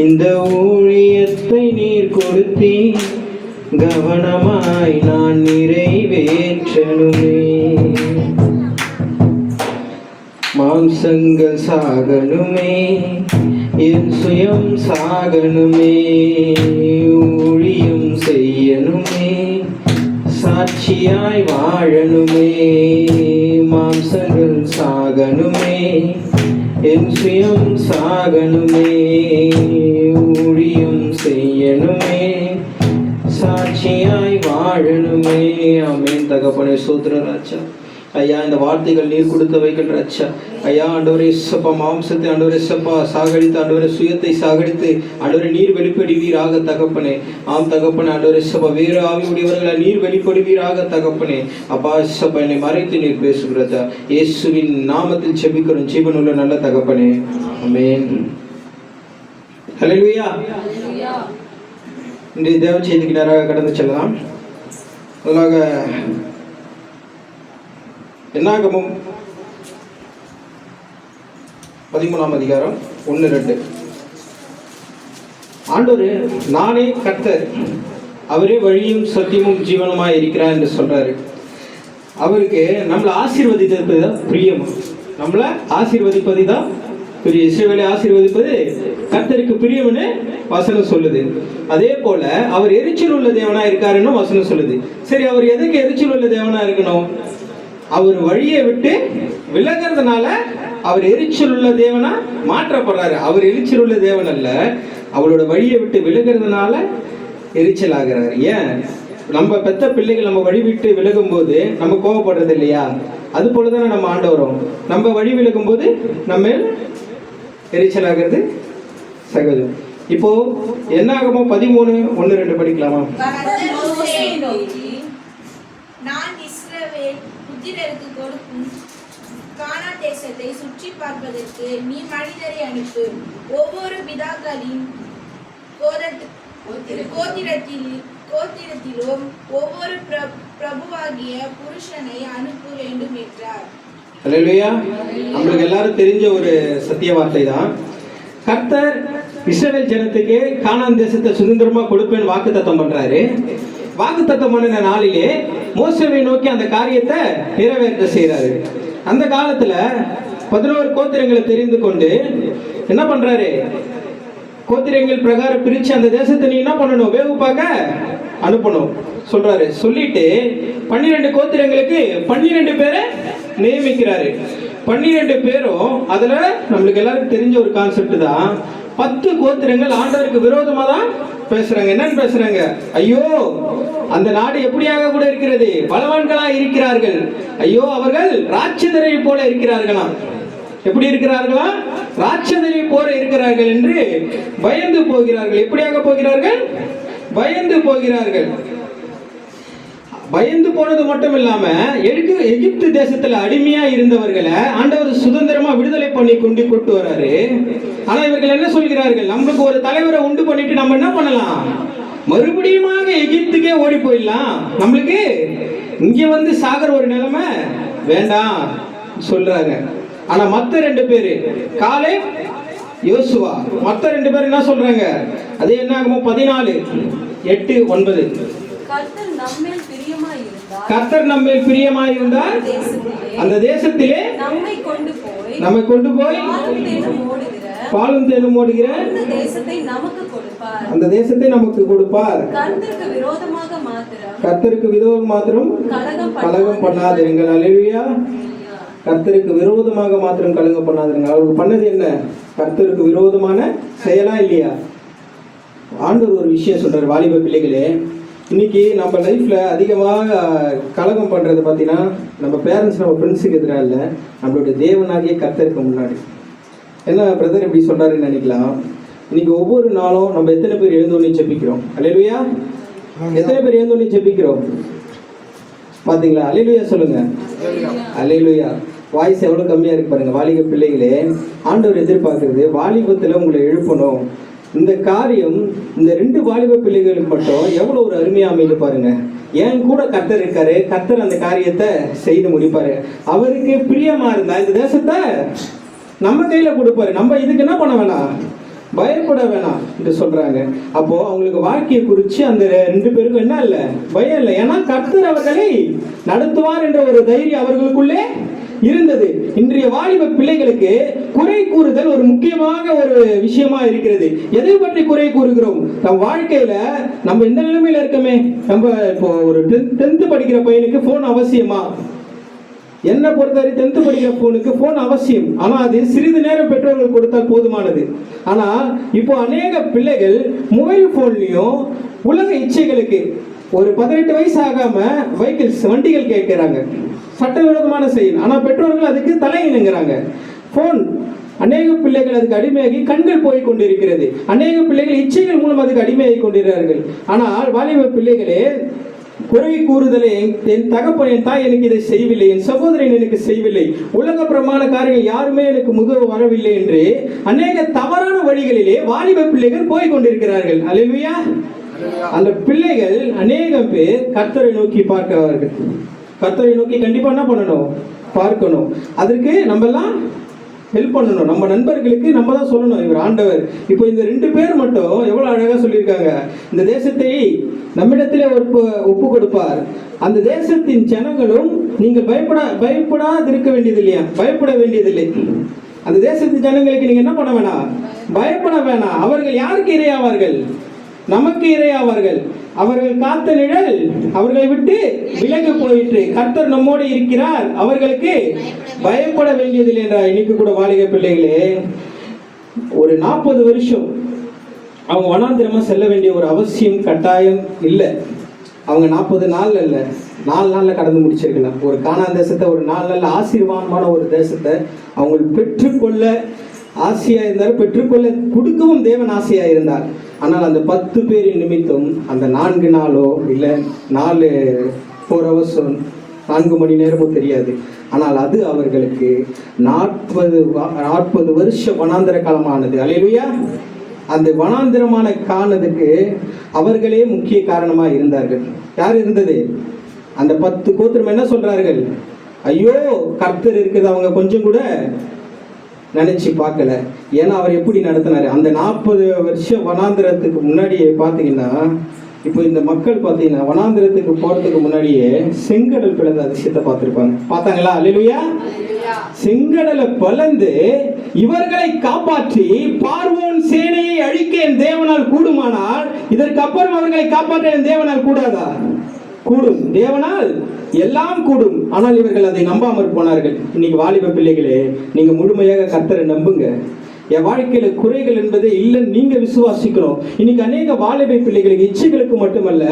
இந்த ஊழியத்தை நீர் கொடுத்தீ கவனமாய் நான் நிறைவேற்றணுமே. மாம்சங்கள் சாகணுமே. என் சுயம் சாகணுமே. ஊழியம் செய்யணுமே. சாட்சியாய் வாழணுமே. மாம்சங்கள் சாகணுமே. என் சுயம் சாகணுமே ஊழியம் செய்யணுமே சாட்சியாய் வாழணுமே. அமேன் தகப்பனை சூத்திர ராஜா ஐயா இந்த வார்த்தைகள் நீர் கொடுத்து வைக்கின்ற அச்சா ஐயா ஆண்டவரே சப்பா மாம்சத்தை ஆண்டவரே சப்பா சாகடித்து ஆண்டவரே சுயத்தை சாகடித்து ஆண்டவரே நீர் வெளிப்படுவீராக தகப்பனே. ஆம் தகப்பனே ஆண்டவரே சப்பா வேறு ஆவியுடையவர்களை நீர் வெளிப்படுவீராக தகப்பனே. அப்பா சப்பா என்னை மறைத்து நீர் பேசுகிறதா இயேசுவின் நாமத்தில் செபிக்கிறோம். ஜீவனுள்ள நல்ல தகப்பனே. அமேன் ஹalleluya. இன்றைய தேவ செய்திக்கு நேராக கடந்து செல்லலாம். முதலாக என்னாகமும்? பதிமூணாம் அதிகாரம் ஒன்று ரெண்டு. ஆண்டோரு நானே கர்த்தர். அவரே வழியும் சத்தியமும் ஜீவனமாக இருக்கிறார் என்று சொல்கிறாரு அவருக்கு நம்மளை ஆசீர்வதிப்பது தான் பிரியம்? நம்மளை ஆசீர்வதிப்பது தான் பெரிய இசைவேலை ஆசீர்வதிப்பது கர்த்தருக்கு பிரியம்னு வசனம் சொல்லுது. அதே போல அவர் எரிச்சல் உள்ள தேவனா இருக்காருன்னு வசனம் சொல்லுது. சரி அவர் எதுக்கு எரிச்சல் உள்ள தேவனா இருக்கணும்? அவர் வழியை விட்டு விலகிறதுனால அவர் எரிச்சல் உள்ள தேவனா மாற்றப்படுறாரு. அவர் எரிச்சல் உள்ள தேவன் அல்ல. அவரோட வழியை விட்டு விலகிறதுனால எரிச்சல் ஆகிறார் ஏன்? நம்ம பெத்த பிள்ளைகள் நம்ம வழி விட்டு விலகும் போது நம்ம கோவப்படுறது இல்லையா? அது போலதானே நம்ம ஆண்டவரும். நம்ம வழி விலகும் போது நம்ம எரிச்சல் ஆகிறது சகஜம் இப்போ என்ன ஆகுமோ பதிமூணு ஒன்று ரெண்டு படிக்கலாமா கர்த்தர் மோசேயை நோக்கி, நான் இஸ்ரவேல் புத்திரருக்கு கொடுக்கும் கானான் தேசத்தை சுற்றி பார்ப்பதற்கு நீ மனிதரை அனுப்பு. ஒவ்வொரு பிதாக்களின் கோதத்- கோத்திரத்தில் கோத்திரத்திலும் ஒவ்வொரு பிர- பிரபுவாகிய புருஷனை அனுப்ப வேண்டும் என்றார். நம்மளுக்கு எல்லாரும் தெரிஞ்ச ஒரு சத்திய வார்த்தை தான் கர்த்தர் இஸ்ரேல் ஜனத்துக்கு கானான் தேசத்தை சுதந்திரமா கொடுப்பேன் வாக்கு தத்தம் பண்றாரு. வாக்கு தத்தம் பண்ணின நாளிலே மோசவை நோக்கி அந்த காரியத்தை நிறைவேற்ற செய்கிறாரு அந்த காலத்துல பதினோரு கோத்திரங்களை தெரிந்து கொண்டு என்ன பண்றாரு? கோத்திரங்கள் பிரகாரம் பிரிச்சு அந்த தேசத்தை நீ என்ன பண்ணணும்? வேவு பார்க்க அனுப்பணும். சொல்றாரு. சொல்லிட்டு பன்னிரெண்டு கோத்திரங்களுக்கு பன்னிரெண்டு பேரை நியமிக்கிறாரு. பன்னிரெண்டு பேரும் அதுல நம்மளுக்கு எல்லாருக்கும் தெரிஞ்ச ஒரு கான்செப்ட் தான். பத்து கோத்திரங்கள் ஆண்டவருக்கு விரோதமா தான் பேசுறாங்க. என்னன்னு பேசுறாங்க? ஐயோ அந்த நாடு எப்படியாக கூட இருக்கிறது? பலவான்களா இருக்கிறார்கள். ஐயோ அவர்கள் ராட்சதரை போல இருக்கிறார்களாம். எப்படி இருக்கிறார்களா ராட்சதரை போல இருக்கிறார்கள் என்று பயந்து போகிறார்கள். எப்படியாக போகிறார்கள்? பயந்து போகிறார்கள். பயந்து போனது மட்டும் இல்லாம எதுக்கு எகிப்து தேசத்துல அடிமையா இருந்தவர்களை ஆண்டவர் சுதந்திரமா விடுதலை பண்ணி கொண்டு கொண்டு வராரு. ஆனா இவர்கள் என்ன சொல்கிறார்கள்? நம்மளுக்கு ஒரு தலைவரை உண்டு பண்ணிட்டு நம்ம என்ன பண்ணலாம்? மறுபடியுமாக எகிப்துக்கே ஓடி போயிடலாம். நம்மளுக்கு இங்க வந்து சாகர் ஒரு நிலைமை? வேண்டாம் சொல்றாங்க. ஆனா மத்த ரெண்டு பேரு காலே யோசுவா. மத்த ரெண்டு பேர் என்ன சொல்றாங்க? அது என்ன ஆகுமோ? பதினாலு எட்டு ஒன்பது. கர்த்தர் நம்மேல் நம்ம பிரியமாயிருந்தால் தேசத்திலே அந்த தேசத்திலே நம்மை கொண்டு போய் நம்மை கொண்டு போய் பாலும் தேனும் ஓடுகிற அந்த தேசத்தை நமக்கு கொடுப்பார். கர்த்தருக்கு விரோதம் மாத்திரம் கலகம் பண்ணாதிருங்கள் அலையா கர்த்தருக்கு விரோதமாக மாத்திரம் கலகம் பண்ணாதிருங்க அவருக்கு பண்ணது என்ன? கர்த்தருக்கு விரோதமான செயலா இல்லையா? ஆண்டவர் ஒரு விஷயம் சொல்றாரு வாலிப பிள்ளைகளே. இன்னைக்கு நம்ம லைஃப்ல அதிகமாக கலகம் பண்றது பார்த்தீங்கன்னா நம்ம பேரண்ட்ஸ் நம்ம ஃப்ரெண்ட்ஸுக்கு எதிராக இல்லை. நம்மளுடைய தேவனாகிய கர்த்தருக்கு முன்னாடி. என்ன பிரதர் இப்படி சொல்றாருன்னு நினைக்கலாம். இன்னைக்கு ஒவ்வொரு நாளும் நம்ம எத்தனை பேர் எழுந்தோடனே ஜெபிக்கிறோம்? அல்லேலூயா. எத்தனை பேர் எழுந்தோடனே ஜெபிக்கிறோம்? பாத்தீங்களா? அலையிலுயா சொல்லுங்க. அலையிலுயா வாய்ஸ் எவ்வளவு கம்மியா இருக்கு பாருங்க வாலிப பிள்ளைகளே. ஆண்டவர் எதிர்பார்க்கிறது வாலிபத்துல உங்களை எழுப்பணும். இந்த காரியம் இந்த ரெண்டு வாலிப பிள்ளைகளுக்கு மட்டும் எவ்வளவு ஒரு அருமையா அமைது பாருங்க. என் கூட கர்த்தர் இருக்காரு? கர்த்தர் அந்த காரியத்தை செய்து முடிப்பாரு. அவருக்கு பிரியமா இருந்தா இந்த தேசத்தை நம்ம கையில கொடுப்பாரு. நம்ம இதுக்கு என்ன பண்ண வேணாம்? பயப்பட வேணாம் என்று சொல்றாங்க. அப்போ அவங்களுக்கு வாழ்க்கையை குறித்து அந்த ரெண்டு பேருக்கும் என்ன இல்லை? பயம் இல்லை. ஏன்னா கர்த்தர் அவர்களை நடத்துவார் என்ற ஒரு தைரியம் அவர்களுக்குள்ளே இருந்தது. இன்றைய வாலிப பிள்ளைகளுக்கு குறை கூறுதல் ஒரு முக்கியமாக ஒரு விஷயமா இருக்கிறது. எதை பற்றி குறை கூறுகிறோம்? நம் வாழ்க்கையில நம்ம இந்த நிலைமையில இருக்கமே? நம்ம இப்போ ஒரு டென்த் படிக்கிற பையனுக்கு போன் அவசியமா? என்னை பொறுத்தவரை டென்த் படிக்கிற போனுக்கு போன் அவசியம். ஆனால் அது சிறிது நேரம் பெற்றோர்கள் கொடுத்தால் போதுமானது. ஆனால் இப்போ அநேக பிள்ளைகள் மொபைல் ஃபோன்லேயும் உலக இச்சைகளுக்கு ஒரு பதினெட்டு வயசு ஆகாம வெஹிக்கிள்ஸ் வண்டிகள் கேட்கிறாங்க. சட்டவிரோதமான செயல். ஆனால் பெற்றோர்கள் அதுக்கு தலையினுங்கிறாங்க போன் அநேக பிள்ளைகள் அதுக்கு அடிமையாகி கண்கள் போய் கொண்டிருக்கிறது. அநேக பிள்ளைகள் இச்சைகள் மூலம் அதுக்கு அடிமையாகி கொண்டிருக்கிறார்கள். ஆனால் வாலிப பிள்ளைகளே குறை கூறுதலை என் தகப்பன் என் தாய் எனக்கு இதை செய்யவில்லை என் சகோதரன் எனக்கு செய்யவில்லை. உலக பிரமாண காரியங்கள் யாருமே எனக்கு முகர் வரவில்லை என்று அநேக தவறான வழிகளிலே வாலிப பிள்ளைகள் போய் கொண்டிருக்கிறார்கள். அல்லேலூயா. அந்த பிள்ளைகள் அநேகம் பேர் கர்த்தரை நோக்கி பார்க்கிறார்கள். கர்த்தரை நோக்கி கண்டிப்பா என்ன பண்ணணும்? பார்க்கணும். அதற்கு நம்ம எல்லாம் ஹெல்ப் பண்ணணும். நம்ம நண்பர்களுக்கு நம்ம தான் சொல்லணும். இவர் ஆண்டவர். இப்போ இந்த ரெண்டு பேர் மட்டும் எவ்வளோ அழகாக சொல்லியிருக்காங்க. இந்த தேசத்தை நம்மிடத்திலே ஒப்பு ஒப்பு கொடுப்பார். அந்த தேசத்தின் ஜனங்களும் நீங்கள் பயப்பட பயப்படாதிருக்க வேண்டியது இல்லையா பயப்பட வேண்டியதில்லை. அந்த தேசத்தின் ஜனங்களுக்கு நீங்கள் என்ன பண்ண வேணாம்? பயப்பட வேணாம். அவர்கள் யாருக்கு இரையாவார்கள்? நமக்கு இரையாவார்கள். அவர்கள் காத்த நிழல் அவர்களை விட்டு விலகு போயிற்று. கர்த்தர் நம்மோடு இருக்கிறார். அவர்களுக்கு பயப்பட வேண்டியதில்லை என்றார். இன்னைக்கு கூட வாலிக பிள்ளைகளே ஒரு நாற்பது வருஷம் அவங்க வனாந்திரமா செல்ல வேண்டிய ஒரு அவசியம் கட்டாயம் இல்லை. அவங்க நாற்பது நாள் இல்லை நாலு நாளில் கடந்து முடிச்சிருக்கலாம். ஒரு காணா தேசத்தை ஒரு நாலு நாளில் ஆசீர்வாதமான ஒரு தேசத்தை அவங்க பெற்றுக்கொள்ள ஆசையாக இருந்தார் பெற்றுக்கொள்ள கொடுக்கவும் தேவன் ஆசையாக இருந்தார். ஆனால் அந்த பத்து பேரின் நிமித்தம் அந்த நான்கு நாளோ இல்லை நாலு ஃபோர் ஹவர்ஸ் நான்கு மணி நேரமும் தெரியாது. ஆனால் அது அவர்களுக்கு நாற்பது நாற்பது வருஷ வனாந்திர காலமானது. அலையிலுயா அந்த வனாந்திரமான காணதுக்கு அவர்களே முக்கிய காரணமாக இருந்தார்கள். யார் இருந்தது? அந்த பத்து கோத்திரம் என்ன சொல்றார்கள்? ஐயோ கர்த்தர் இருக்குது அவங்க கொஞ்சம் கூட. நினைச்சு பார்க்கல. ஏன்னா அவர் எப்படி நடத்தினாரு? அந்த நாற்பது வருஷம் வனாந்திரத்துக்கு முன்னாடியே பார்த்தீங்கன்னா இப்போ இந்த மக்கள் பார்த்தீங்கன்னா வனாந்திரத்துக்கு போறதுக்கு முன்னாடியே செங்கடல் பிளந்த அதிசயத்தை பார்த்துருப்பாங்க. பார்த்தாங்களா? அல்லேலூயா? செங்கடலை பிளந்து இவர்களை காப்பாற்றி பார்வோன் சேனையை அழிக்க என் தேவனால் கூடுமானால் இதற்கு அப்புறம் அவர்களை காப்பாற்ற என் தேவனால் கூடாதா? கூடும். தேவனால் எல்லாம் கூடும். ஆனால் இவர்கள் அதை நம்பாமற் போனார்கள். இன்னைக்கு வாலிப பிள்ளைகளே நீங்க முழுமையாக கர்த்தரை நம்புங்க. என் வாழ்க்கையில குறைகள் என்பது இல்லைன்னு நீங்க விசுவாசிக்கணும். இன்னைக்கு அநேக வாலிபை பிள்ளைகளுக்கு இச்சைகளுக்கு மட்டுமல்ல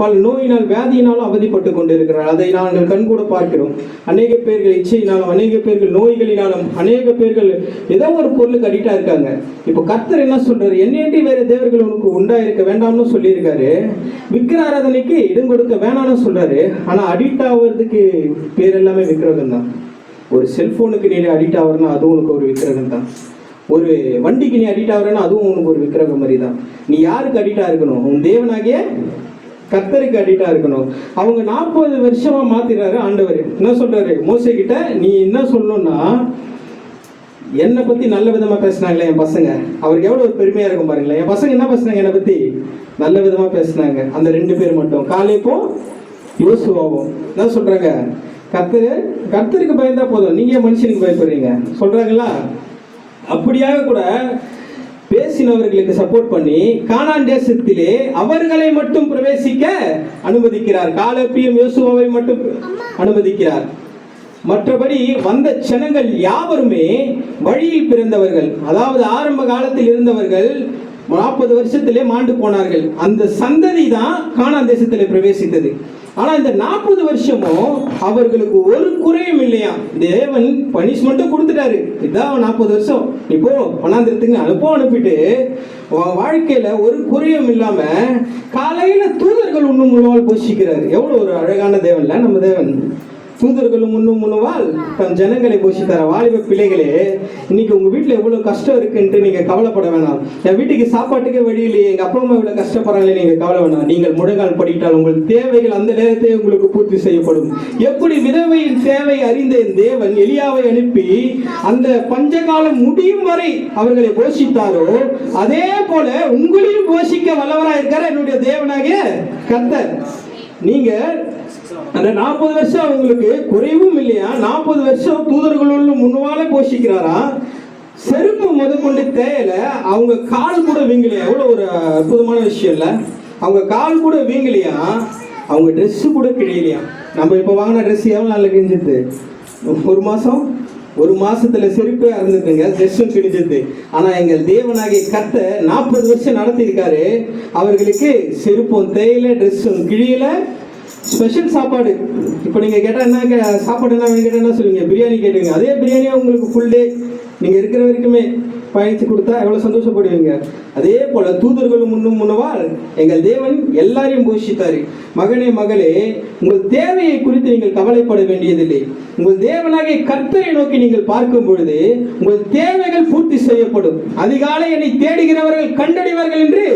பல நோயினால் வியாதியினாலும் அவதிப்பட்டு கொண்டிருக்கிறார் அதை நாங்கள் கண்கூட பார்க்கிறோம். அநேக பேர்கள் இச்சையினாலும் அநேக பேர்கள் நோய்களினாலும் அநேக பேர்கள் ஏதோ ஒரு பொருளுக்கு அடிக்டா இருக்காங்க. இப்போ கர்த்தர் என்ன சொல்றாரு? என்னென்றி வேற தேவர்கள் உனக்கு உண்டாயிருக்க வேண்டாம்னு சொல்லியிருக்காரு. விக்கிர ஆராதனைக்கு இடம் கொடுக்க வேணாம்னு சொல்றாரு. ஆனா அடிக்ட் ஆகுறதுக்கு பேர் எல்லாமே விக்கிரகம் தான் ஒரு செல்போனுக்கு நீ அடிக்ட் ஆகுறனா அதுவும் உனக்கு ஒரு விக்கிரகம் தான் ஒரு வண்டிக்கு நீ அடிக்ட் ஆகுறேன்னா அதுவும் உனக்கு ஒரு விக்கிரகம் மாதிரி தான் நீ யாருக்கு அடிக்டா இருக்கணும்? உன் தேவனாகிய கர்த்தருக்கு அடிக்டா இருக்கணும். அவங்க நாற்பது வருஷமா மாத்திடுறாரு ஆண்டவர். என்ன சொல்றாரு? மோசை கிட்ட நீ என்ன சொல்லணும்னா என்னை பத்தி நல்ல விதமா பேசினாங்களே என் பசங்க. அவருக்கு எவ்வளவு ஒரு பெருமையா இருக்கும் பாருங்களேன். என் பசங்க என்ன பேசுனாங்க என்னை பத்தி? நல்ல விதமா பேசினாங்க. அந்த ரெண்டு பேர் மட்டும். காலைக்கும் யோசுவாவும். என்ன சொல்றாங்க? கர்த்தரு கர்த்தருக்கு பயந்தா போதும். நீங்க ஏன் மனுஷனுக்கு பயப்படுறீங்க? சொல்றாங்களா? அப்படியாக கூட பேசினவர்களுக்கு சப்போர்ட் பண்ணி கானான் தேசத்திலே அவர்களை மட்டும் பிரவேசிக்க அனுமதிக்கிறார். காலப்பியும் யோசுவாவை மட்டும் அனுமதிக்கிறார். மற்றபடி வந்த ஜனங்கள் யாவருமே வழியில் பிறந்தவர்கள் அதாவது ஆரம்ப காலத்தில் இருந்தவர்கள் நாற்பது வருஷத்திலே மாண்டு போனார்கள். அந்த சந்ததி தான் கானான் தேசத்திலே பிரவேசித்தது. ஆனா இந்த நாற்பது வருஷமும் அவர்களுக்கு ஒரு குறையும் இல்லையா? தேவன் பனிஷ்மெண்ட்டும் கொடுத்துட்டாரு. இதான் நாற்பது வருஷம். நீ போ வனாந்திரத்துக்கு அனுப்பம் அனுப்பிட்டு வாழ்க்கையில ஒரு குறையும் இல்லாம காலையில தூதர்கள் உண்ணும் மூலமாக போஷிக்கிறாரு. எவ்வளவு ஒரு அழகான தேவன்ல நம்ம தேவன். தூதர்களும் முன்னும் முன்னுவால் தன் ஜனங்களை போஷித்தார். வாலிப பிள்ளைகளே இன்னைக்கு உங்க வீட்டுல எவ்வளவு கஷ்டம் இருக்குன்ட்டு நீங்க கவலைப்பட வேணாம். என் வீட்டுக்கு சாப்பாட்டுக்கே வழி இல்லையே எங்க அப்பா அம்மா இவ்வளவு கஷ்டப்படுறாங்களே நீங்க கவலை வேணாம். நீங்கள் முழங்கால் படிக்கிட்டால் உங்கள் தேவைகள் அந்த நேரத்தை உங்களுக்கு பூர்த்தி செய்யப்படும். எப்படி விதவையின் தேவை அறிந்த என் தேவன் எலியாவை அனுப்பி அந்த பஞ்சகாலம் முடியும் வரை அவர்களை போஷித்தாரோ அதே போல உங்களையும் போஷிக்க வல்லவராக இருக்கார் என்னுடைய தேவனாகிய கத்தர் நீங்க அந்த நாற்பது வருஷம் அவங்களுக்கு குறைவும் இல்லையா? நாற்பது வருஷம் தூதர்களுள்ள முன்னாலே போஷிக்கிறாரா? செருப்பு முதற்கொண்டு தேயல அவங்க கால் கூட வீங்கலையா? எவ்வளோ ஒரு அற்புதமான விஷயம் இல்லை? அவங்க கால் கூட வீங்கலையா? அவங்க ட்ரெஸ்ஸு கூட கிழியலையா? நம்ம இப்போ வாங்கின ட்ரெஸ் எவ்வளோ நாளில் கிழிஞ்சிது ஒரு மாதம் ஒரு மாசத்துல செருப்பே அறந்துட்டுங்க ட்ரெஸ்ஸும் கிழிஞ்சது ஆனா எங்கள் தேவனாகிய கத்த நாற்பது வருஷம் நடத்தியிருக்காரு. அவர்களுக்கு செருப்பும் தேயில ட்ரெஸ்ஸும் கிழியில. ஸ்பெஷல் சாப்பாடு. இப்போ நீங்க கேட்டா என்ன கே- சாப்பாடு என்ன கேட்டால் கேட்டா என்ன சொல்லுவீங்க? பிரியாணி கேட்டுங்க. அதே பிரியாணியா உங்களுக்கு ஃபுல் டே நீங்க இருக்கிற வரைக்குமே பயணித்து கொடுத்தா எவ்வளவு சந்தோஷப்படுவீங்க? அதே போல தூதர்களும் முன்னும் முன்னவால் எங்கள் தேவன் எல்லாரையும் போஷித்தாரு. மகனே மகளே உங்கள் தேவையை குறித்து நீங்கள் கவலைப்பட வேண்டியதில்லை. உங்கள் தேவனாகிய கர்த்தரை நோக்கி நீங்கள் பார்க்கும் பொழுது உங்கள் தேவைகள் பூர்த்தி செய்யப்படும். அதிகாலை என்னை தேடுகிறவர்கள் கண்டடைவார்கள் என்று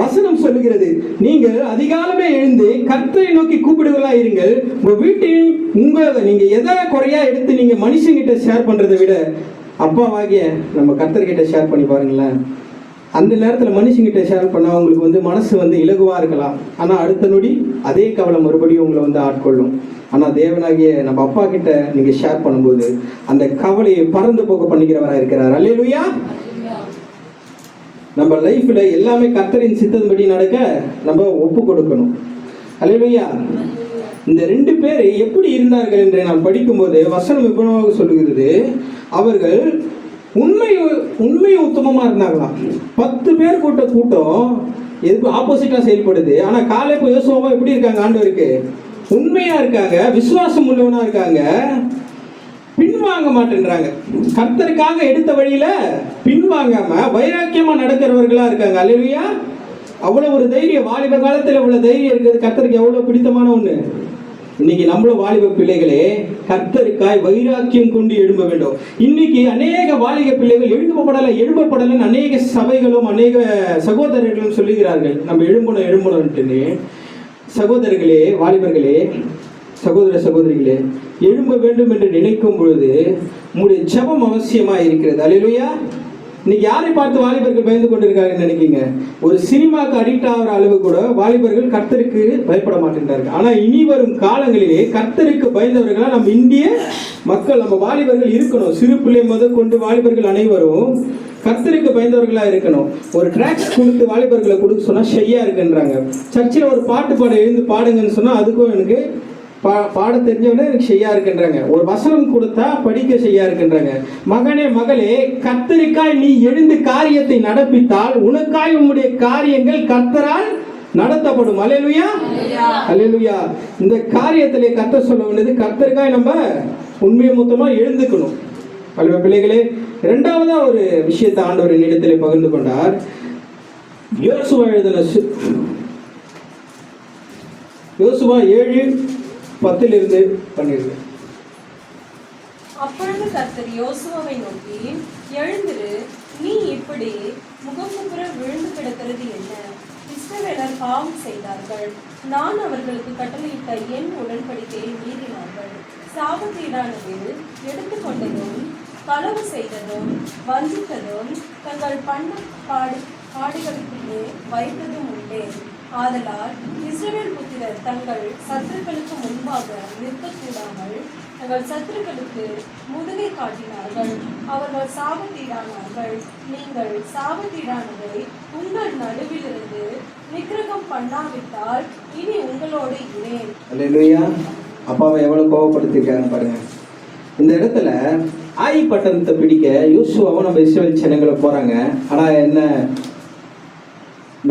வசனம் சொல்லுகிறது. நீங்கள் அதிகாலமே எழுந்து கர்த்தரை நோக்கி கூப்பிடுவதா இருங்கள். உங்க வீட்டில் உங்க நீங்க எதை குறையா எடுத்து நீங்க மனுஷங்கிட்ட ஷேர் பண்றதை விட அப்பாவாகிய நம்ம கர்த்தர்கிட்ட ஷேர் பண்ணி பாருங்களேன். அந்த நேரத்தில் மனுஷங்கிட்ட ஷேர் பண்ணால் அவங்களுக்கு வந்து மனசு வந்து இலகுவாக இருக்கலாம். ஆனால் அடுத்த நொடி அதே கவலை மறுபடியும் உங்களை வந்து ஆட்கொள்ளும். ஆனால் தேவனாகிய நம்ம அப்பா கிட்ட நீங்கள் ஷேர் பண்ணும்போது அந்த கவலையை பறந்து போக பண்ணிக்கிறவராக இருக்கிறார். அல்லேலூயா! நம்ம லைஃப்பில் எல்லாமே கர்த்தரின் சித்தம்படி நடக்க நம்ம ஒப்பு கொடுக்கணும். அல்லையா இந்த ரெண்டு பேர் எப்படி இருந்தார்கள் என்று நான் படிக்கும்போது வசனம் இப்போ சொல்லுகிறது. அவர்கள் உண்மை உண்மை உத்தமமாக இருந்தாங்களாம் பத்து பேர் கூட்ட கூட்டம் எதுக்கு ஆப்போசிட்டாக செயல்படுது. ஆனால் காலை இப்போ யோசுவா எப்படி இருக்காங்க ஆண்டவருக்கு? உண்மையாக இருக்காங்க விசுவாசம் உள்ளவனாக இருக்காங்க பின்வாங்க மாட்டேன்றாங்க. கர்த்தருக்காக எடுத்த வழியில பின்வாங்காம வைராக்கியமா நடக்கிறவர்களா இருக்காங்க. அல்லையா அவ்வளோ ஒரு தைரியம். வாலிப காலத்தில் இவ்வளோ தைரியம் இருக்கிறது கர்த்தருக்கு எவ்வளோ பிடித்தமான ஒன்று இன்னைக்கு நம்மளும் வாலிப பிள்ளைகளே கர்த்தருக்காய் வைராக்கியம் கொண்டு எழும்ப வேண்டும். இன்னைக்கு அநேக வாலிப பிள்ளைகள் எழும்பப்படலை எழும்பப்படலைன்னு அநேக சபைகளும் அநேக சகோதரர்களும் சொல்லுகிறார்கள். நம்ம எழும்பணும் எழும்பணும்ட்டு சகோதரர்களே வாலிபர்களே சகோதர சகோதரிகளே எழும்ப வேண்டும் என்று நினைக்கும் பொழுது உங்களுடைய ஜபம் அவசியமா இருக்கிறது அல்லேலூயா இன்னைக்கு யாரை பார்த்து வாலிபர்கள் பயந்து கொண்டிருக்காருன்னு நினைக்கிங்க ஒரு சினிமாக்கு அடிக்ட் ஆகிற அளவு கூட வாலிபர்கள் கர்த்தருக்கு பயப்பட மாட்டேன்றார்கள். ஆனால் இனி வரும் காலங்களிலே கர்த்தருக்கு பயந்தவர்களாக நம்ம இந்திய மக்கள் நம்ம வாலிபர்கள் இருக்கணும். சிறு பிள்ளை முதல் கொண்டு வாலிபர்கள் அனைவரும் கர்த்தருக்கு பயந்தவர்களாக இருக்கணும். ஒரு ட்ராக்ஸ் கொடுத்து வாலிபர்களை கொடுக்க சொன்னால் ஷையாக இருக்குன்றாங்க. சர்ச்சில் ஒரு பாட்டு பாட எழுந்து பாடுங்கன்னு சொன்னால் அதுக்கும் எனக்கு பா பாட தெரிஞ்சவனே எனக்கு செய்யா இருக்குன்றாங்க. ஒரு வசனம் கொடுத்தா படிக்க செய்யா இருக்குன்றாங்க. மகனே மகளே கத்தரிக்காய் நீ எழுந்து காரியத்தை நடப்பித்தால் உனக்காய் உம்முடைய காரியங்கள் கர்த்தரால் நடத்தப்படும். அலையலுயா அலையலுயா இந்த காரியத்திலே கர்த்தர் சொல்ல வேண்டியது கர்த்தருக்காய் நம்ம உண்மையை மொத்தமா எழுந்துக்கணும். பல்வேறு பிள்ளைகளே? இரண்டாவதா ஒரு விஷயத்தை ஆண்டவர் என்னிடத்திலே பகிர்ந்து கொண்டார். யோசுவா எழுதின யோசுவா ஏழு பத்திலிருந்து பன்னிரண்டு அப்பொழுது கர்த்தர் யோசுவாவை நோக்கி எழுந்திரு நீ இப்படி முகமுகுற விழுந்து கிடக்கிறது என்ன? இஸ்ரவேலர் பாவம் செய்தார்கள். நான் அவர்களுக்கு கட்டளையிட்ட என் உடன்படிக்கையை மீறினார்கள். சாபத்தீடானது எடுத்துக்கொண்டதும் களவு செய்ததும் வஞ்சித்ததும் தங்கள் பண்ண பாடு பாடுகளுக்குள்ளே வைத்ததும் உண்டே. ஆதலால் இஸ்ரேல் புத்திரர் தங்கள் சத்துருக்களுக்கு முன்பாக நிற்கக்கூடாமல் தங்கள் சத்துருக்களுக்கு முதுகை காட்டினார்கள். அவர்கள் சாபத்தீடானார்கள் நீங்கள் சாபத்தீடானதை உங்கள் நடுவிலிருந்து விக்கிரகம் பண்ணாவிட்டால் இனி உங்களோடு இரேன் அப்பாவை எவ்வளவு கோவப்படுத்திருக்காங்க பாருங்க. இந்த இடத்துல ஆய் பட்டணத்தை பிடிக்க யூசுவாவும் நம்ம இஸ்ரேல் ஜனங்களை போறாங்க. ஆனா என்ன?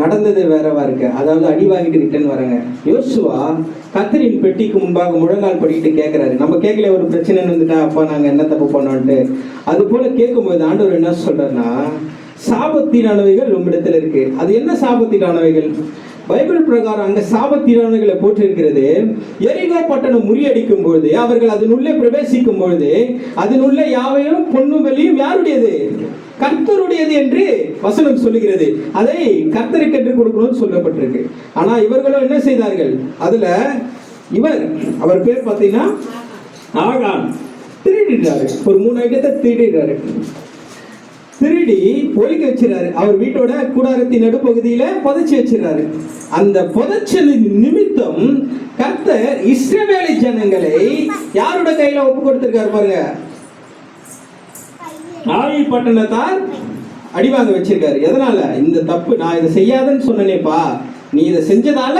நடந்தது வேறவா இருக்கு. அதாவது அடி வாங்கிட்டு ரிட்டர்ன் வராங்க யோசுவா கத்தரின் பெட்டிக்கு முன்பாக முழங்கால் படிக்கிட்டு கேட்கிறாரு நம்ம கேட்கல ஒரு பிரச்சனைன்னு வந்துட்டா அப்பா நாங்க என்ன தப்பு பண்ணோன்ட்டு. அது போல கேட்கும்போது ஆண்டவர் என்ன சொல்றாருன்னா சாபத்தீனானவைகள் உம்மிடத்தில் இருக்கு. அது என்ன சாபத்தீனானவைகள் பைபிள் பிரகாரம் அங்க சாபத்தீரானங்களை போட்டிருக்கிறது எரிகோ பட்டணம் முறியடிக்கும் பொழுது அவர்கள் அதனுள்ளே பிரவேசிக்கும் பொழுது அதனுள்ளே யாவையும் பொண்ணும் வெளியும் யாருடையது? கர்த்தருடையது என்று வசனம் சொல்லுகிறது. அதை கர்த்தருக்கு என்று கொடுக்கணும்னு சொல்லப்பட்டிருக்கு. ஆனா இவர்களும் என்ன செய்தார்கள்? அதுல இவர் அவர் பேர் பார்த்தீங்கன்னா ஆகான் திருடிடுறாரு ஒரு மூணு ஐட்டத்தை திருடிடுறாரு திருடி ஒழுங்கி வச்சிடறாரு அவர் வீட்டோட கூடாரத்தின் நடுப்பகுதியில புதைச்சி வச்சிடறாரு அந்த புதைச்சது நிமித்தம் கர்த்தர் இஸ்ரவேலி ஜனங்களை யாரோட கையில ஒப்பு கொடுத்திருக்காரு பாருங்க? நாகைப்பட்டினத்தை தான் அடிவாங்க வச்சிருக்காரு. எதனால? இந்த தப்பு நான் இதை செய்யாதன்னு சொன்னேனேப்பா. நீ இதை செஞ்சதால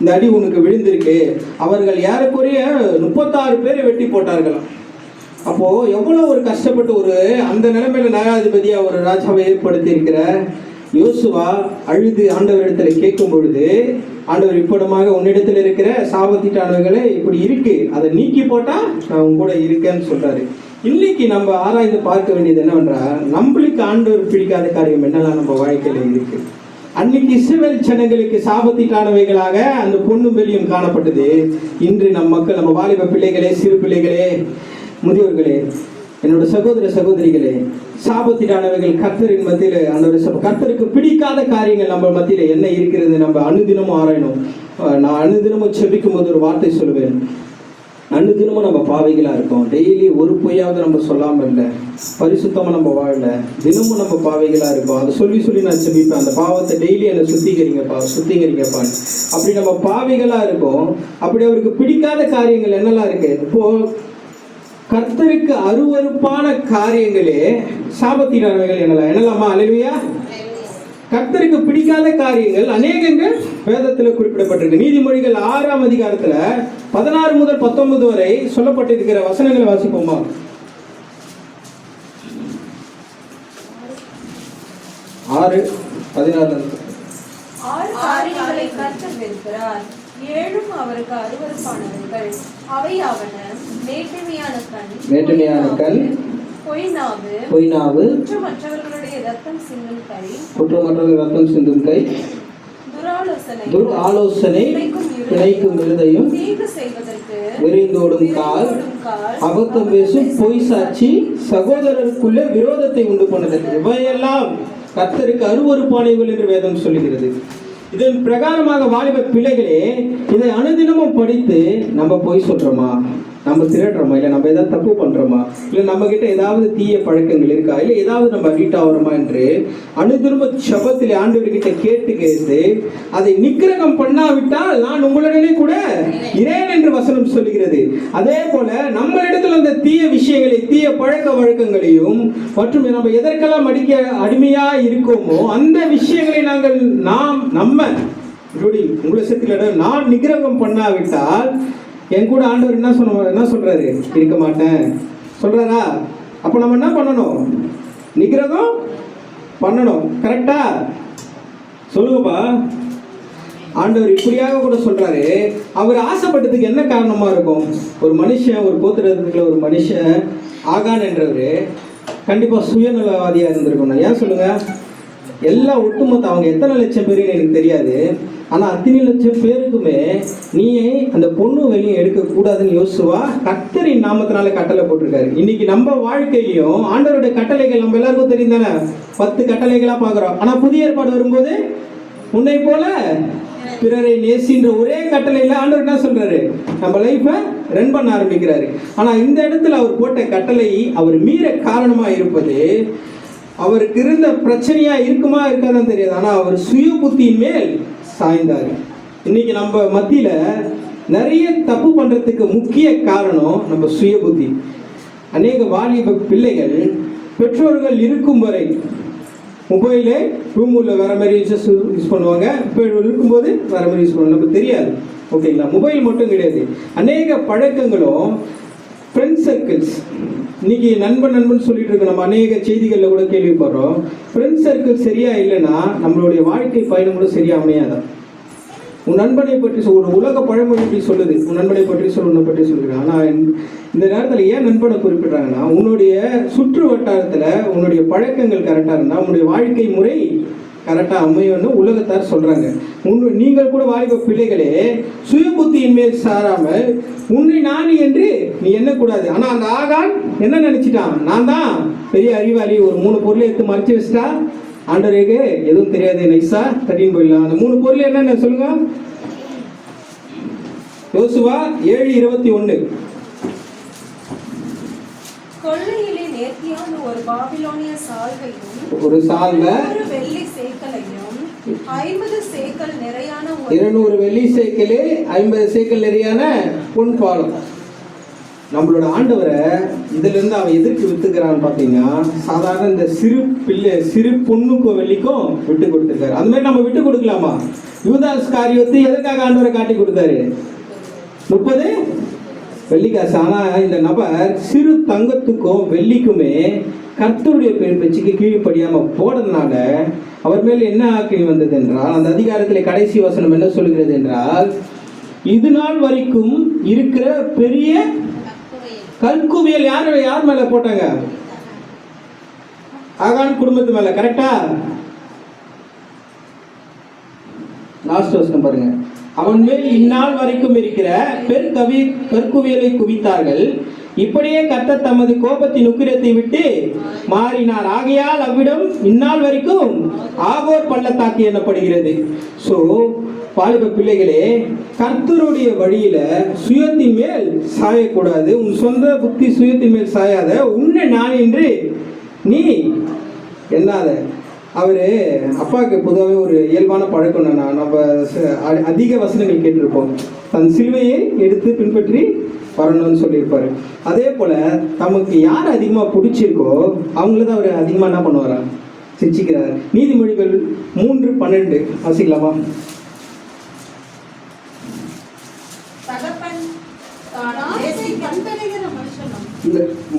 இந்த அடி உனக்கு விழுந்திருக்கு. அவர்கள் ஏறக்குறைய முப்பத்தாறு பேர் வெட்டி போட்டார்களாம். அப்போ எவ்வளோ ஒரு கஷ்டப்பட்டு ஒரு அந்த நிலைமையில நியாயாதிபதியா ஒரு ராஜாவை ஏற்படுத்தி இருக்கிற யோசுவா அழுது ஆண்டவரிடத்துல கேட்கும் பொழுது ஆண்டவர் இப்படமாக உன்னிடத்தில் இருக்கிற சாபத்திட்டானவர்களே இப்படி இருக்கு. அதை நீக்கி போட்டா நான் உங்க கூட இருக்கேன்னு சொல்றாரு. இன்னைக்கு நம்ம ஆராய்ந்து பார்க்க வேண்டியது என்னவென்றால் நம்மளுக்கு ஆண்டவர் பிடிக்காத காரியம் என்னெல்லாம் நம்ம வாழ்க்கையில் இருக்கு? அன்னைக்கு இஸ்ரவேல் ஜனங்களுக்கு சாபத்திட்டானவைகளாக அந்த பொண்ணும் வெளியும் காணப்பட்டது. இன்று நம் மக்கள் நம்ம வாலிப பிள்ளைகளே சிறு பிள்ளைகளே முதியோர்களே என்னோட சகோதர சகோதரிகளே சாபத்திடானவைகள் கர்த்தரின் மத்தியில அந்த கர்த்தருக்கு பிடிக்காத காரியங்கள் நம்ம மத்தியில என்ன இருக்கிறது நம்ம அனுதினமும் ஆராயணும். நான் அனுதினமும் செபிக்கும் போது ஒரு வார்த்தை சொல்லுவேன். அனுதினமும் நம்ம பாவைகளாக இருக்கோம். டெய்லி ஒரு பொய்யாவது நம்ம சொல்லாமல் இல்லை. பரிசுத்தமாக நம்ம வாழல. தினமும் நம்ம பாவைகளாக இருக்கோம். அதை சொல்லி சொல்லி நான் செபிப்பேன். அந்த பாவத்தை டெய்லி என்னை சுத்திகரிங்கப்பா சுத்திகரிங்கப்பா. அப்படி நம்ம பாவைகளாக இருக்கோம். அப்படி அவருக்கு பிடிக்காத காரியங்கள் என்னெல்லாம் இருக்கு? இப்போ கர்த்தருக்கு அருவருப்பான காரியங்களே சாபத்தினானவைகள் என்னலாம் என்னலாமா அலைவியா கர்த்தருக்கு பிடிக்காத காரியங்கள் அநேகங்கள் வேதத்தில் குறிப்பிடப்பட்டிருக்கு. நீதிமொழிகள் ஆறாம் அதிகாரத்துல பதினாறு முதல் பத்தொன்பது வரை சொல்லப்பட்டிருக்கிற வசனங்களை வாசிப்போமா? ஆறு பதினாறு. ஏழும் அவருக்கு அருவருப்பானவர்கள். அவையாவன மேட்டுமையான கண் மேட்டுமையான கண், பொய்நாவு பொய்னாவு குற்றமற்றவர்களுடைய ரத்தம் சிந்தும் கை துர் ஆலோசனை பிணைக்கும் செய்வதற்கு விரைந்தோடும் கால் அபத்தம் பேசும் பொய் சாட்சி சகோதரருக்குள்ள விரோதத்தை உண்டு பண்ணது இவையெல்லாம் கர்த்தருக்கு அருவருப்பானைகள் என்று வேதம் சொல்லுகிறது. இதன் பிரகாரமாக வாலிப பிள்ளைகளே இதை அனுதினமும் படித்து நம்ம பொய் சொல்றோமா? நம்ம திருடுறோமா? இல்லை நம்ம ஏதாவது தப்பு பண்ணுறோமா இல்லை நம்ம ஏதாவது தீய பழக்கங்கள் இருக்கா? இல்லை ஏதாவது நம்ம அடிக்ட் ஆகிறோமா என்று அனுதினம சபத்தில் ஆண்டவர்கிட்ட கேட்டு கேட்டு அதை நிக்கிரகம் பண்ணாவிட்டால் நான் உங்களுடனே கூட இரேன் என்று வசனம் சொல்கிறது அதே போல நம்மளிடத்தில் அந்த தீய விஷயங்களை தீய பழக்க வழக்கங்களையும் மற்றும் நம்ம எதற்கெல்லாம் அடிக்க அடிமையா இருக்கோமோ அந்த விஷயங்களை நாங்கள் நாம் நம்ம இப்படி உங்களை சேர்த்துல நான் நிகிரகம் பண்ணாவிட்டால் என் கூட ஆண்டவர் என்ன சொன்ன என்ன சொல்றாரு? இருக்க மாட்டேன். சொல்றாரா? அப்ப நம்ம என்ன பண்ணணும்? நிக்கிறதும் பண்ணணும். கரெக்டா சொல்லுங்கப்பா. ஆண்டவர் இப்படியாக கூட சொல்றாரு. அவர் ஆசைப்பட்டதுக்கு என்ன காரணமா இருக்கும்? ஒரு மனுஷன் ஒரு கோத்திரத்துக்குள்ள ஒரு மனுஷன் ஆகான் என்றவர் கண்டிப்பா சுயநலவாதியா இருந்திருக்கணும். ஏன் சொல்லுங்க? எல்லா ஒட்டுமொத்த அவங்க எத்தனை லட்சம் பேருன்னு எனக்கு தெரியாது. ஆனால் அத்தனை லட்சம் பேருக்குமே நீ அந்த பொண்ணு வெளியே எடுக்கக்கூடாதுன்னு யோசுவா கத்தரின் நாமத்தினால கட்டளை போட்டிருக்காரு. இன்னைக்கு நம்ம வாழ்க்கையிலையும் ஆண்டவருடைய கட்டளைகள் நம்ம எல்லாருக்கும் தெரியும் தானே? பத்து கட்டளைகளா பாக்குறோம் ஆனா புதிய ஏற்பாடு வரும்போது உன்னை போல பிறரை நேசின்ற ஒரே கட்டளையில ஆண்டவர் என்ன சொல்றாரு? நம்ம லைஃபை ரன் பண்ண ஆரம்பிக்கிறாரு. ஆனா இந்த இடத்துல அவர் போட்ட கட்டளை அவர் மீற காரணமா இருப்பது அவருக்கு இருந்த பிரச்சனையா இருக்குமா இருக்காதான் தெரியாது. ஆனா அவர் சுய புத்தியின் மேல் சாய்ந்தார். இன்னைக்கு நம்ம மத்தியில் நிறைய தப்பு பண்ணுறதுக்கு முக்கிய காரணம் நம்ம சுய புத்தி அநேக வாலிப பிள்ளைகள் பெற்றோர்கள் இருக்கும் வரை மொபைலே ரூமில் வேறு மாதிரி யூஸ் யூஸ் பண்ணுவாங்க. இப்போ இருக்கும்போது வேறு மாதிரி யூஸ் பண்ணுவாங்க நமக்கு தெரியாது. ஓகேங்களா மொபைல் மட்டும் கிடையாது. அநேக பழக்கங்களும் ஃப்ரெண்ட் சர்க்கிள்ஸ் இன்னைக்கு நண்பன் நண்பன் சொல்லிட்டு இருக்க நம்ம அநேக செய்திகளில் கூட கேள்விப்படுறோம். ஃப்ரெண்ட் சர்க்கிள் சரியா இல்லைன்னா நம்மளுடைய வாழ்க்கை பயணம் கூட சரியா அமையாதான் உன் நண்பனை பற்றி சொல் ஒரு உலக பழமொழி இப்படி சொல்லுது. உன் நண்பனை பற்றி சொல்லணும் உன்னை பற்றி சொல்லுங்க ஆனால் இந்த நேரத்தில் ஏன் நண்பனை குறிப்பிடுறாங்கன்னா உன்னுடைய சுற்று வட்டாரத்தில் உன்னுடைய பழக்கங்கள் கரெக்டாக இருந்தால் உன்னுடைய வாழ்க்கை முறை கரெக்டாக அமையும்னு உலகத்தார் சொல்கிறாங்க உன் நீங்கள் கூட வாலிப பிள்ளைகளே சுய புத்தியின் மேல் சாராமல் உன்னை நான் என்று நீ எண்ணக்கூடாது. ஆனால் அந்த ஆகான் என்ன நினச்சிட்டான்? நான் தான் பெரிய அறிவாளி ஒரு மூணு பொருளை எடுத்து மறைச்சி வச்சிட்டா? ஆண்டரேக்கு எதுவும் தெரியாது நைஸா தட்டின்னு போயிடலாம். அந்த மூணு பொருள் என்னென்ன சொல்லுங்க? யோசுவா ஏழு இருபத்தி ஒன்று கொள்ளையிலே நேர்த்தியான ஒரு பாபிலோனிய சால்வையும் ஒரு சால்வை. ஒரு வெள்ளி சேக்கலையும் ஐம்பது சேக்கல் நிறையான இருநூறு வெள்ளி சேக்கலு ஐம்பது சேக்கல் நிறையான பொன் பாலம். நம்மளோட ஆண்டவரை இதுல இருந்து அவன் எதிர்க்கு வித்துக்கிறான்னு பார்த்தீங்கன்னா சாதாரண இந்த சிறு பிள்ளை சிறு பொண்ணுக்கும் வெள்ளிக்கும் விட்டு கொடுத்துருக்காரு. அந்த மாதிரி நம்ம விட்டு கொடுக்கலாமா? யூதாஸ் காரியத்தை எதற்காக ஆண்டவரை காட்டி கொடுத்தாரு? முப்பது? வெள்ளிக்காசு ஆனால் இந்த நபர் சிறு தங்கத்துக்கும் வெள்ளிக்குமே கர்த்தருடைய பேர் பேச்சுக்கு கீழ்ப்படியாமல் போனதுனால அவர் மேல் என்ன ஆக்கினி வந்தது என்றால் அந்த அதிகாரத்தில் கடைசி வசனம் என்ன சொல்கிறது என்றால் இது நாள் வரைக்கும் இருக்கிற பெரிய கற்குவியல் யார் யார் மேல போட்டாங்க? ஆகான் குடும்பத்து மேல கரெக்டா லாஸ்ட் வசனம் பாருங்க. அவன் மேல் இந்நாள் வரைக்கும் இருக்கிற பெருங்கவி பெருக்குவியலை குவித்தார்கள். இப்படியே கத்த தமது கோபத்தின் உக்கிரத்தை விட்டு மாறினார். ஆகையால் அவ்விடம் இந்நாள் வரைக்கும் ஆகோர் பள்ளத்தாக்கு எனப்படுகிறது. ஸோ வாலிப பிள்ளைகளே கர்த்தருடைய வழியில சுயத்தின் மேல் சாயக்கூடாது. உன் சொந்த புத்தி சுயத்தின் மேல் சாயாத உன்னை நான் என்று நீ என்னாத? அவர் அப்பாவுக்கு பொதுவாகவே ஒரு இயல்பான பழக்கம் என்னன்னா நம்ம அதிக வசனங்கள் கேட்டிருப்போம். தன் சிலுவையை எடுத்து பின்பற்றி வரணும்னு சொல்லியிருப்பாரு. அதே போல தமக்கு யார் அதிகமாக பிடிச்சிருக்கோ அவங்கள தான் அவர் அதிகமாக என்ன பண்ணுவாரா? சிரிச்சிக்கிறார். நீதிமொழிகள் மூன்று பன்னெண்டு. வாசிக்கலாமா?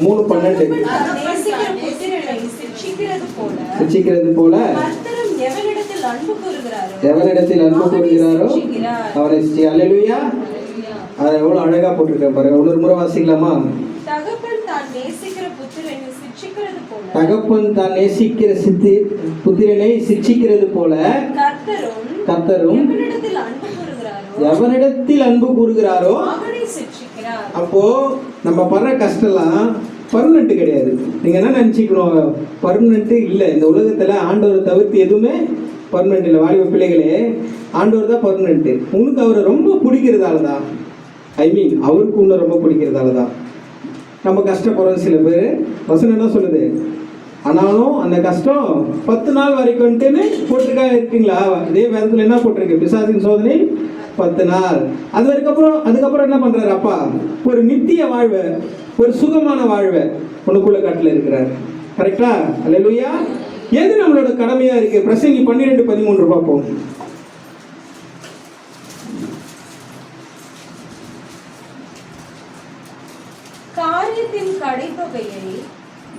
மூணு பன்னெண்டு. சிட்சிக்கிறது போல எவனிடத்தில் அன்பு கூறுகிறாரோ. அவரை அல்லேலூயா அதை எவ்வளோ அழகாக போட்டிருக்கேன் பாருங்க. இன்னொரு முறை வாசிக்கலாமா? தகப்பன் தான் நேசிக்கிற சித்தி புத்திரனை சிக்ஷிக்கிறது போல கர்த்தரும் எவனிடத்தில் அன்பு கூறுகிறாரோ அப்போ நம்ம படுற கஷ்டம்லாம் பர்மனெண்ட்டு கிடையாது. நீங்கள் என்ன நினச்சிக்கணும்? பர்மனெண்ட்டு இல்லை. இந்த உலகத்தில் ஆண்டவரை தவிர்த்து எதுவுமே பர்மனெண்ட் இல்லை. வாலிப பிள்ளைகளே ஆண்டவர் தான் பர்மனெண்ட்டு உனக்கு அவரை ரொம்ப பிடிக்கிறதால தான் ஐ மீன் அவருக்கு உன்னை ரொம்ப பிடிக்கிறதால தான் நம்ம கஷ்டப்படுறோம் சில பேர். வசனம் என்ன சொல்லுது? ஆனாலும் அந்த கஷ்டம் பத்து நாள் வரைக்கும்ட்டுன்னு போட்டிருக்கா இருக்கீங்களா? இதே வேதத்தில் என்ன போட்டிருக்கு? பிசாசின் சோதனை பத்து நாள். அது வரைக்கும் அப்புறம் அதுக்கப்புறம் என்ன பண்ணுறாரு அப்பா? ஒரு நித்திய வாழ்வை ஒரு சுகமான வாழ்வை உனக்குள்ள காட்டில் இருக்கிறார். கரெக்டா அல்லேலூயா எது நம்மளோட கடமையா இருக்கு? பிரசங்கி பன்னிரெண்டு பதிமூன்று பார்ப்போம். காரியத்தின் கடைத்தொகையை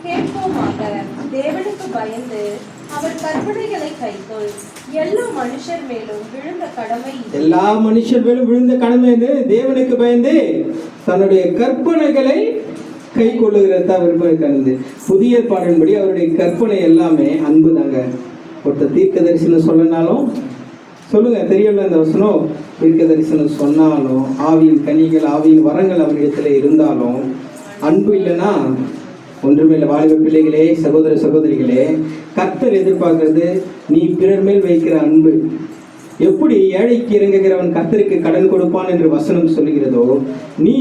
கேட்போமாக. தேவனுக்கு பயந்து அவர் கற்பனைகளை கைக்கொள். எல்லா மனுஷர் மேலும் விழுந்த கடமை எல்லா மனுஷர் மேலும் விழுந்த கடமை தேவனுக்கு பயந்து தன்னுடைய கற்பனைகளை கை கொள்ளுகிறது தான் விருப்பம் புதிய பாடலின்படி அவருடைய கற்பனை எல்லாமே அன்பு தாங்க ஒருத்தர் தீர்க்க தரிசனம் சொல்லனாலும் சொல்லுங்க தெரியல இந்த வசனம்? தீர்க்க தரிசனம் சொன்னாலும் ஆவியின் கனிகள் ஆவியின் வரங்கள் அவரிடத்துல இருந்தாலும் அன்பு இல்லைன்னா ஒன்றுமே இல்லை வாலிப பிள்ளைகளே சகோதர சகோதரிகளே கர்த்தர் எதிர்பார்க்கிறது நீ பிறர் மேல் வைக்கிற அன்பு. எப்படி ஏழைக்கு இறங்குகிறவன் கர்த்தருக்கு கடன் கொடுப்பான் என்று வசனம் சொல்லுகிறதோ நீ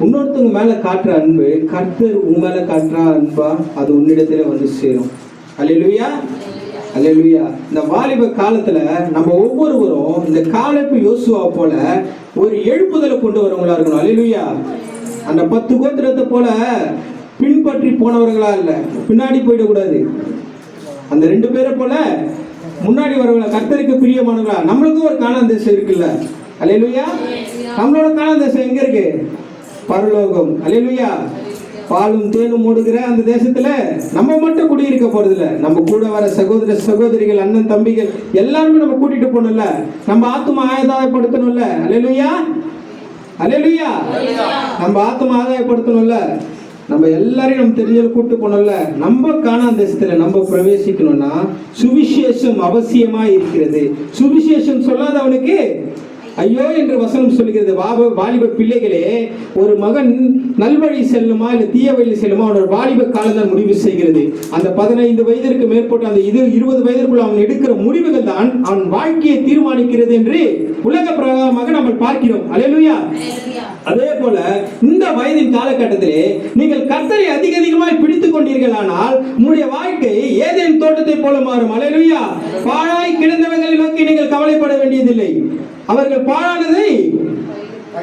இன்னொருத்தவங்க மேல காட்டுற அன்பு கர்த்தர் உன் மேல காட்டுற அன்பா அது உன்னிடத்துல வந்து சேரும். அல்லேலூயா. அல்லேலூயா. இந்த வாலிப காலத்துல நம்ம ஒவ்வொருவரும் இந்த காலப்பு யோசுவா போல ஒரு எழுப்புதலை கொண்டு வரவங்களா இருக்கணும். அல்லேலூயா. அந்த பத்து கோத்திரத்தை போல பின்பற்றி போனவர்களா இல்லை? பின்னாடி போயிடக்கூடாது அந்த ரெண்டு பேரை போல முன்னாடி வரவங்கள கர்த்தருக்கு பிரியமானவங்களா நம்மளுக்கும் ஒரு காணான் தேசம் இருக்குல்ல. அலையலுயா நம்மளோட காணான் தேசம் எங்க இருக்கு? பரலோகம். அலையலுயா பாலும் தேனும் ஓடுகிற அந்த தேசத்துல நம்ம மட்டும் குடியிருக்க போறது இல்லை நம்ம கூட வர சகோதர சகோதரிகள் அண்ணன் தம்பிகள் எல்லாருமே நம்ம கூட்டிட்டு போகணும்ல. நம்ம ஆத்துமா ஆயதாயப்படுத்தணும்ல அலையலுயா அலையலுயா நம்ம ஆத்துமா ஆதாயப்படுத்தணும்ல நம்ம எல்லாரையும் நம்ம தெரிஞ்சவங்க கூட்டு போனோம்ல நம்ம காணாம் தேசத்துல நம்ம பிரவேசிக்கணும்னா சுவிசேஷம் அவசியமா இருக்கிறது. சுவிசேஷம் சொல்லாதவனுக்கு ஐயோ என்று வசனம் சொல்லுகிறது. வாப வாலிப பிள்ளைகளே ஒரு மகன் நல்வழி செல்லுமா இல்ல தீய வழி செல்லுமா? அவனோட வாலிப காலம் தான் முடிவு செய்கிறது. அந்த பதினைந்து வயதிற்கு மேற்பட்ட அந்த இது இருபது வயதிற்குள்ள அவன் எடுக்கிற முடிவுகள் தான் அவன் வாழ்க்கையை தீர்மானிக்கிறது என்று உலக பிரகாரமாக நம்ம பார்க்கிறோம். அலையலுயா. அதே போல இந்த வயதின் காலகட்டத்திலே நீங்கள் கர்த்தரை அதிக அதிகமாய் பிடித்துக் கொண்டீர்களானால் உங்களுடைய வாழ்க்கை ஏதேன் தோட்டத்தை போல மாறும். அலையா பாழாய் கிடந்தவர்களை நோக்கி நீங்கள் கவலைப்பட வேண்டியதில்லை. அவர்கள் பாழானதை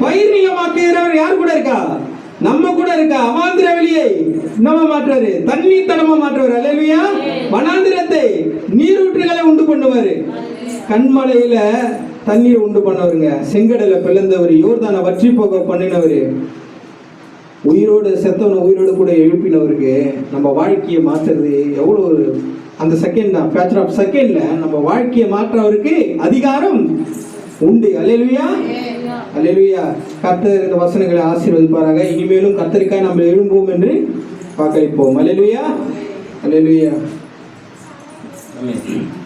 பயிர் நிலமாக்குகிறவர் யார் கூட இருக்கா? நம்ம கூட இருக்கா? அவாந்திர வெளியை நம்ம மாற்றுவாரு. தண்ணீர் தனமா மாற்றுவார். அலையா வனாந்திரத்தை நீரூற்றுகளை உண்டு பண்ணுவாரு. கண்மலையில தண்ணீர் உண்டு பண்ணவருங்க. செங்கடலை பிளந்தவர் யோர்தானை வற்றி போக பண்ணினவர். உயிரோடு செத்தவனை உயிரோடு கூட எழுப்பினவருக்கு நம்ம வாழ்க்கையை மாற்றுறது எவ்வளோ ஒரு அந்த செகண்ட் தான். பேச்சர் ஆஃப் செகண்டில் நம்ம வாழ்க்கையை மாற்றவருக்கு அதிகாரம் உண்டு. அல்லேலுயா? அல்லேலுயா. கர்த்தர் இந்த வசனங்களை ஆசீர்வதிப்பாராக. இனிமேலும் கத்தரிக்காய் நம்ம எழும்புவோம் என்று வாக்களிப்போம். அல்லேலுயா? அல்லேலுயா. ஆமென்